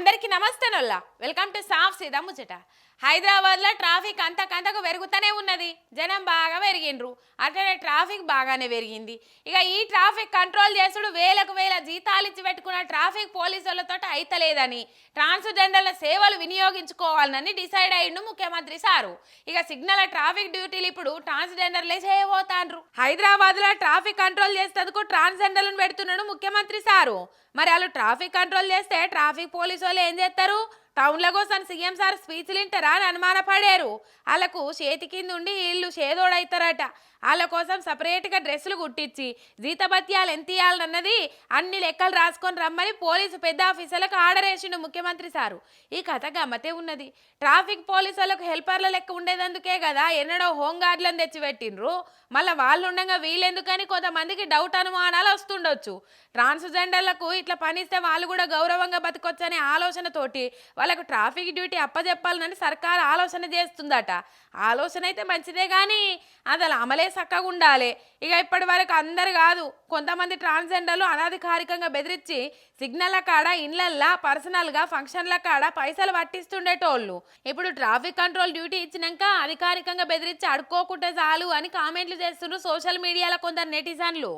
అందరికీ నమస్తే నొల్లా. Welcome to సాఫ్ సీదా ముచ్చట. హైదరాబాద్లో ట్రాఫిక్ అంతకంతకు పెరుగుతూనే ఉన్నది. జనం బాగా పెరిగిండ్రు. అట్లనే ట్రాఫిక్ బాగానే పెరిగింది. ఇక ఈ ట్రాఫిక్ కంట్రోల్ చేసుడు వేలకు వేల జీతాలు ఇచ్చి పెట్టుకున్న ట్రాఫిక్ పోలీసులతో అయితలేదని ట్రాన్స్జెండర్ల సేవలు వినియోగించుకోవాలని డిసైడ్ అయ్యిండు ముఖ్యమంత్రి సారు. ఇక సిగ్నల్ ట్రాఫిక్ డ్యూటీలు ఇప్పుడు ట్రాన్స్జెండర్లే చేయబోతాండ్రు. హైదరాబాద్లో ట్రాఫిక్ కంట్రోల్ చేసేందుకు ట్రాన్స్జెండర్లను పెడుతున్నాడు ముఖ్యమంత్రి సారు. మరి వాళ్ళు ట్రాఫిక్ కంట్రోల్ చేస్తే ట్రాఫిక్ పోలీసు వాళ్ళు ఏం చేస్తారు? టౌన్ల కోసం సీఎం సార్ స్పీచ్లు వింటారా అని అనుమానపడారు. వాళ్ళకు చేతి కింద ఉండి వీళ్ళు చేదోడైతారట. వాళ్ళ కోసం సపరేట్గా డ్రెస్సులు కుట్టించి జీతభత్యాలు ఎంత ఇవ్వాలన్నది అన్ని లెక్కలు రాసుకొని రమ్మని పోలీసు పెద్ద ఆఫీసర్లకు ఆర్డర్ వేసిండు ముఖ్యమంత్రి సారు. ఈ కథ గమ్మతే ఉన్నది. ట్రాఫిక్ పోలీసులకు వాళ్ళకు హెల్పర్ల లెక్క ఉండేదందుకే కదా ఎన్నడో హోంగార్డులను తెచ్చిపెట్టిండ్రు. మళ్ళీ వాళ్ళు ఉండగా వీళ్ళెందుకని కొంతమందికి డౌట్ అనుమానాలు వస్తుండొచ్చు. ట్రాన్స్జెండర్లకు ఇట్లా పనిస్తే వాళ్ళు కూడా గౌరవంగా బతకొచ్చనే ఆలోచనతోటి వాళ్ళకు ట్రాఫిక్ డ్యూటీ అప్పచెప్పాలని సర్కారు ఆలోచన చేస్తుందట. ఆలోచన అయితే మంచిదే కానీ అసలు అమలే చక్కగా ఉండాలి. ఇక ఇప్పటి వరకు అందరు కాదు కొంతమంది ట్రాన్స్జెండర్లు అనధికారికంగా బెదిరించి సిగ్నల్ల కాడ ఇళ్ళల్లా పర్సనల్గా ఫంక్షన్ల కాడ పైసలు పట్టిస్తుండేటోళ్ళు. ఇప్పుడు ట్రాఫిక్ కంట్రోల్ డ్యూటీ ఇచ్చినాక అధికారికంగా బెదిరించి అడుక్కోకుంటే చాలు అని కామెంట్లు చేస్తున్నారు సోషల్ మీడియాలో కొందరు నెటిజన్లు.